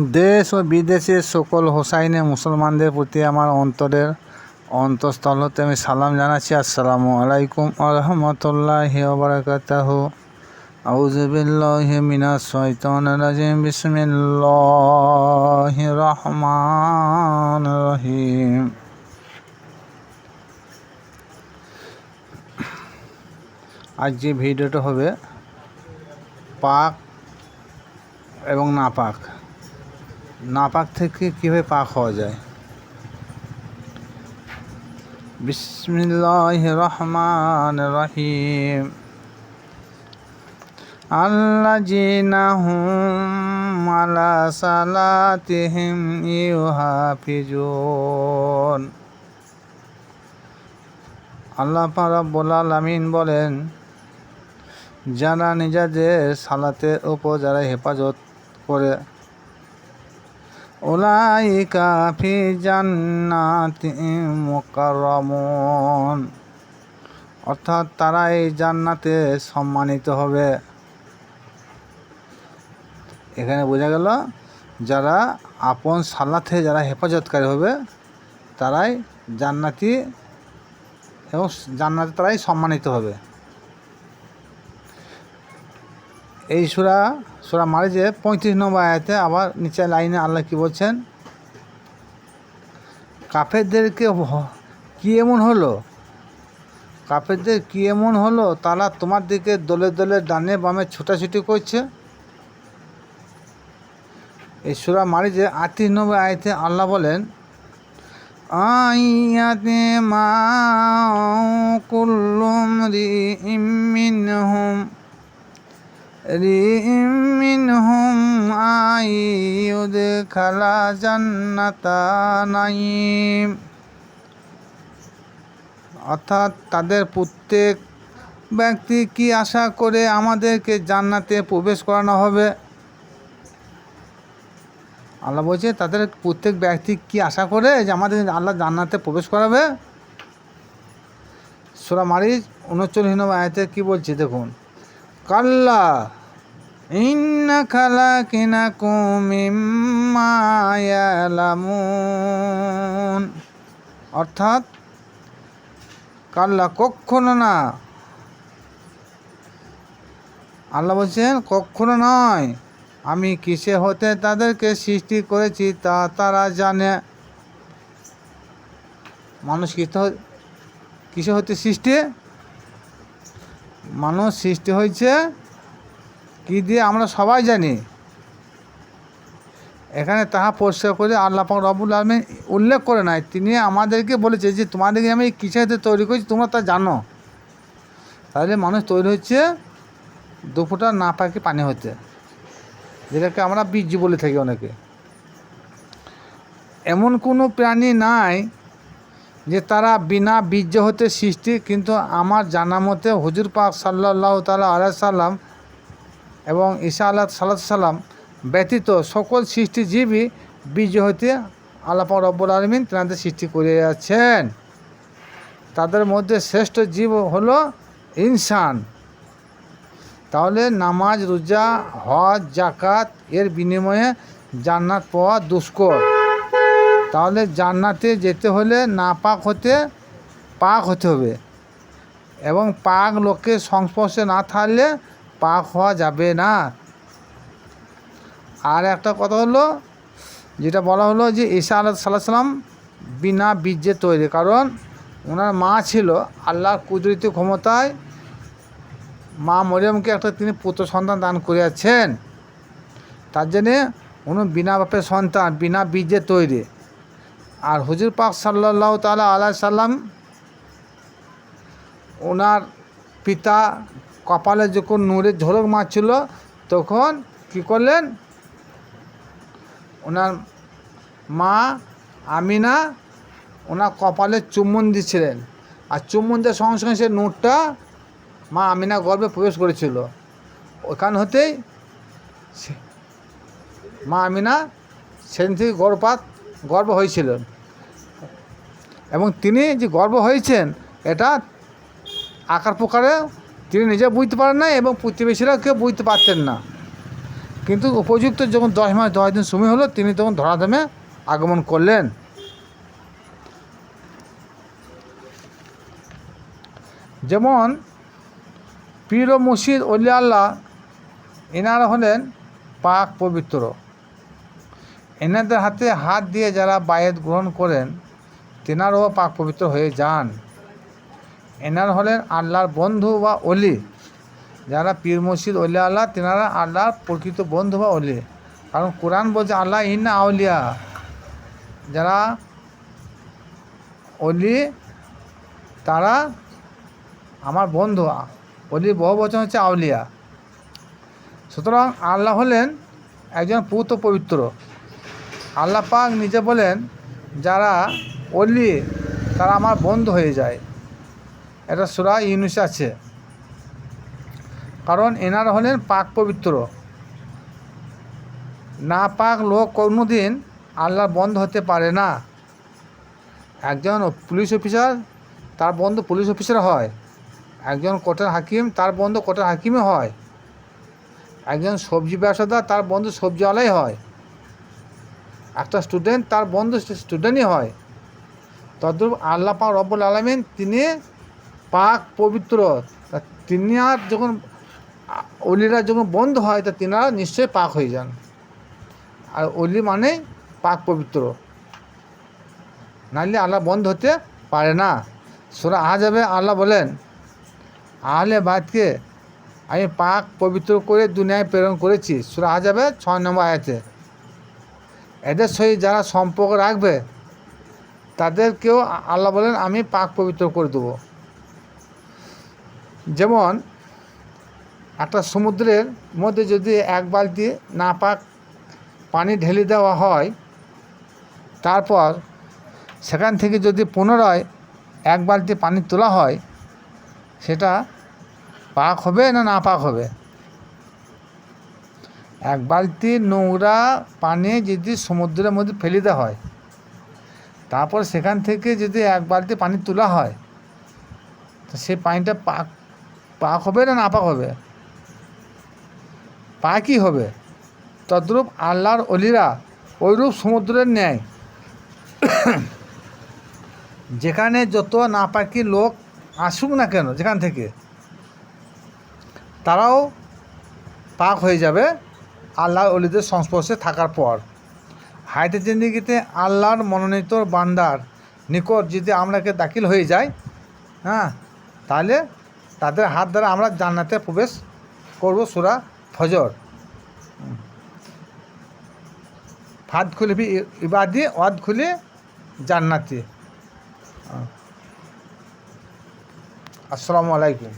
দেশ ও বিদেশের সকল হোসাইনে মুসলমানদের প্রতি আমার অন্তরের অন্তঃস্থল হতে আমি সালাম জানাচ্ছি। আসসালামু আলাইকুম মিনাশ শাইতানির রাজিম। রহমানির রহিম। আজ যে ভিডিওটা হবে, পাক এবং নাপাক। নাপাক থেকে কীভাবে পাক হওয়া যায়? বিসমিল্লাহ রহমান রহিম। আল্লাযীনা হুম আলা সালাতিহিম ইউহাফিজুন। আল্লাহ পাক রব্বুল আলামিন বলেন, যারা নিজেদের সালাতের উপর যারা হেফাজত করে ওলাইকা ফি জান্নাতি মুকাররামুন। অর্থাৎ তারা এই জান্নাতে সম্মানিত হবে। এখানে বোঝা গেল, যারা আপন সালাতে যারা হেফাজতকারী হবে, তারাই জান্নাতি এবং জান্নাতে তারাই সম্মানিত হবে। এই সুরা সুরা মারিজে পঁয়ত্রিশ নম্বর আয়াতে আবার নিচে লাইনে আল্লাহ কি বলছেন? কাফেরদেরকে কি এমন হলো? কাফেরদের কি এমন হলো? তারা তোমার দিকে দলে দলে ডানে বামে ছোটাছুটি করছে। এই সুরা মারিজে আটত্রিশ নম্বর আয়তে আল্লাহ বলেন, আইয়াতে মা কুল্লুম রি মিনহুম আইউদ খালা জান্নাতা নাইম অর্থাৎ তাদের প্রত্যেক ব্যক্তি কি আশা করে আমাদেরকে জান্নাতে প্রবেশ করানো হবে? আল্লাহ বলছে, তাদের প্রত্যেক ব্যক্তি কি আশা করে যে আমাদের আল্লাহ জান্নাতে প্রবেশ করাবে? সোরা মারিজ উনচল্লিশ নম্বর আয়তে কী বলছে দেখুন। কাল্লা ইন্না খালাকিনাকুম মিম্মা ইয়ালামুন। অর্থাৎ, কাল্লা কখনো না। আল্লাহ বলছেন কখনো নয়। আমি কিসে হতে তাদেরকে সৃষ্টি করেছি তা তারা জানে। মানুষ কিসে হতে সৃষ্টি? মানুষ সৃষ্টি হয়েছে, কি দিয়ে আমরা সবাই জানি। এখানে তাহা পরিষ্কার করে আল্লাহ রবুল আলমী উল্লেখ করে নাই। তিনি আমাদেরকে বলেছে যে, তোমাদেরকে আমি কিসেতে তৈরি করেছি, তোমরা তা জানো? তাহলে মানুষ তৈরি হচ্ছে দুফোটা না পাকি পানি হতে, যেটাকে আমরা বীজ বলে থাকি অনেকে। এমন কোনো প্রাণী নাই যে তারা বিনা বীর্য হতে সৃষ্টি, কিন্তু আমার জানা মতে হুজুর পাক সাল্লাহ তালা আলাই সাল্লাম এবং ঈশা আল্লাহ সাল্লাহ সাল্লাম ব্যতীত সকল সৃষ্টিজীবী বীর্য হতে আল্লাহ পাক রব্বুল আলমিন তেনাদের সৃষ্টি করে যাচ্ছেন তাদের মধ্যে শ্রেষ্ঠ জীব হলো ইনসান। তাহলে নামাজ, রোজা, হজ জাকাত এর বিনিময়ে জান্নাত পাওয়া দুষ্কর। তাহলে জান্নাতে যেতে হলে না পাক হতে পাক হতে হবে। এবং পাক লোকের সংস্পর্শে না থাকলে পাক হওয়া যাবে না। আর একটা কথা হলো, যেটা বলা হলো যে ঈশা আল্লাহ সাল্লাহ সাল্লাম বিনা বীর্যে তৈরি। কারণ ওনার মা ছিল আল্লাহর কুদরতি ক্ষমতায় মা মরিয়মকে একটা তিনি পুত্র সন্তান দান করিয়াছেন। তার জন্যে উনি বিনা বাপের সন্তান, বিনা বীর্যে তৈরি। আর হুজুর পাক সাল্লাহ তালা আল্লাহ সাল্লাম ওনার পিতা কপালে যখন নূরের ঝলক মারছিল, তখন কি করলেন? ওনার মা আমিনা ওনার কপালে চুম্বন দিচ্ছিলেন আর চুম্বন দেওয়ার সঙ্গে সঙ্গে সে নূরটা মা আমিনা গর্বে প্রবেশ করেছিল। ওখান হতেই মা আমিনা সেদিন থেকে গর্ভপাত গর্ব হয়েছিলেন এবং তিনি যে গর্ব হয়েছেন, এটা আকার প্রকারে তিনি নিজে বুঝতে পারেন না এবং প্রতিবেশীরাও কেউ বুঝতে পারতেন না। কিন্তু উপযুক্ত যখন দশ মাস, দশ দিন সময় হলো, তিনি তখন ধরাধামে আগমন করলেন। যেমন পীর ও মুর্শিদ অলি আল্লাহ, এনারা হলেন পাক পবিত্র। এনাদের হাতে হাত দিয়ে যারা বায়েত গ্রহণ করেন তেনারাও পাক পবিত্র হয়ে যান। এনার হলেন আল্লাহর বন্ধু বা অলি যারা পীর মসজিদ অলি আল্লাহ, তেনারা আল্লাহর প্রকৃত বন্ধু বা অলি কারণ কোরআন বলছে, আল্লাহ ইন্না আউলিয়া। যারা অলি তারা আমার বন্ধু। অলি বহু বচন হচ্ছে আউলিয়া। সুতরাং আল্লাহ হলেন একজন পুত পবিত্র। আল্লাহ পাক নিজে বলেন, যারা অলি তারা আমার বন্ধ হয়ে যায়। এটা সুরা ইউনুস আছে। কারণ এনারা হলেন পাক পবিত্র। না পাক লোক কোনোদিন আল্লাহর বন্ধ হতে পারে না। একজন পুলিশ অফিসার, তার বন্ধু পুলিশ অফিসার হয়। একজন কোর্টের হাকিম, তার বন্ধু কোর্টের হাকিমে হয়। একজন সবজি ব্যবসাদার, তার বন্ধু সবজিওয়ালাই হয়। একটা স্টুডেন্ট তার বন্ধু স্টুডেন্টই হয়। তদ্রূপ আল্লাহ পা রব্বুল আলমিন তিনি পাক পবিত্র। তা তিনি আর যখন অলিরা যখন বন্ধ হয়, তা তিনারা নিশ্চয়ই পাক হয়ে যান। আর অলি মানে পাক পবিত্র। নাহলে আল্লাহ বন্ধ হতে পারে না। সোরা সুরা যাবে আল্লাহ বলেন, আহলে বাদকে আমি পাক পবিত্র করে দুনিয়ায় প্রেরণ করেছি। সুরা যাবে ছয় নম্বর আয়াতে। এদের সহিত যারা সম্পর্ক রাখবে তাদেরকেও আল্লাহ বলেন, আমি পাক পবিত্র করে দেবো। যেমন, একটা সমুদ্রের মধ্যে যদি এক বালতি না পাক পানি ঢেলে দেওয়া হয়, তারপর সেখান থেকে যদি পুনরায় এক বালতি পানি তোলা হয়, সেটা পাক হবে না না পাক হবে? এক বালতি নোংরা পানি যদি সমুদ্রের মধ্যে ফেলে দেওয়া হয় তারপর সেখান থেকে যদি এক বালতি পানি তোলা হয়, তো সেই পানিটা পাক পাক হবে না না পাক হবে? পাকই হবে। তদ্রূপ আল্লাহর অলিরা ওইরূপ সমুদ্রের ন্যায় যেখানে যত নাপাকি লোক আসুক না কেন, যেখান থেকে, তারাও পাক হয়ে যাবে আল্লাহর অলিদের সংস্পর্শে থাকার পর। হায়তে জিন্দিগিতে আল্লাহর মনোনীত বান্দার নিকট যদি আমরাকে দাখিল হয়ে যাই হ্যাঁ তাহলে তাদের হাত দ্বারা আমরা জান্নাতে প্রবেশ করব সুরা ফজর। ফাদ খুলে ইবাদি ওয়াদ খুলে জান্নাতি। আসসালামু আলাইকুম।